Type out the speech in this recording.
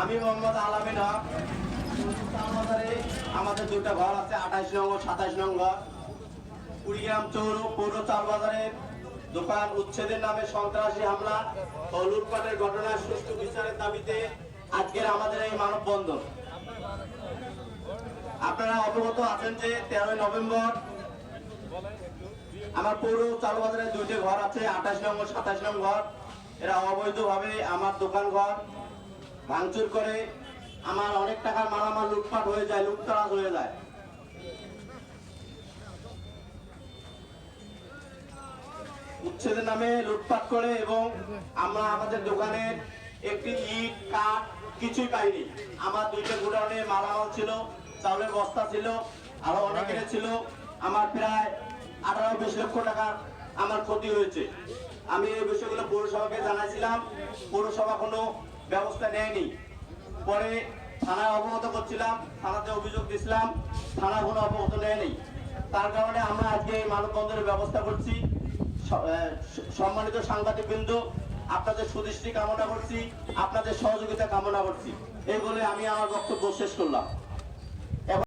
আমি মোহাম্মদ আলামিন হক। আমাদের দুটো ঘর আছে, আঠাইশ নং সাতাইশ নং ঘর কুড়িগ্রাম চৌর পৌর চালবাজারের দোকান উচ্ছেদের নামে সন্ত্রাসী হামলা ও লুটপাটের ঘটনার সুষ্ঠু বিচারের দাবিতে আজকের আমাদের এই মানববন্ধন। আপনারা অবগত আছেন যে তেরোই নভেম্বর আমার পৌর চালবাজারে দুইটি ঘর আছে, আঠাশ নং সাতাশ নং ঘর। এরা অবৈধভাবে আমার দোকান ঘর, ভাঙচুর করে। আমার অনেক টাকার মালামাল লুটপাট হয়ে যায়, লুটতরাজ হয়ে যায়। উচ্ছেদের নামে লুটপাট করে এবং আমরা আমাদের দোকানের একটি ইট, কাঠ কিছুই পাইনি। আমার দুইটা গোডাউনে মালামাল ছিল, চাউলের বস্তা ছিল, আরও অনেকের ছিল। আমার প্রায় আঠারো বিশ লক্ষ টাকার আমার ক্ষতি হয়েছে। আমি এই বিষয়গুলো পৌরসভাকে জানাইছিলাম। পৌরসভা কোনো ব্যবস্থা নেয়নি। পরে থানায় অবগত করছিলাম, থানাতে অভিযোগ দিছিলাম, থানা কোনো অবগত নেয়নি। তার কারণে আমরা আজকে এই মানববন্ধনের ব্যবস্থা করছি। সম্মানিত সাংবাদিক বিন্দু আপনাদের সুদৃষ্টি কামনা করছি, আপনাদের সহযোগিতা কামনা করছি। এই বলে আমি আমার বক্তব্য শেষ করলাম।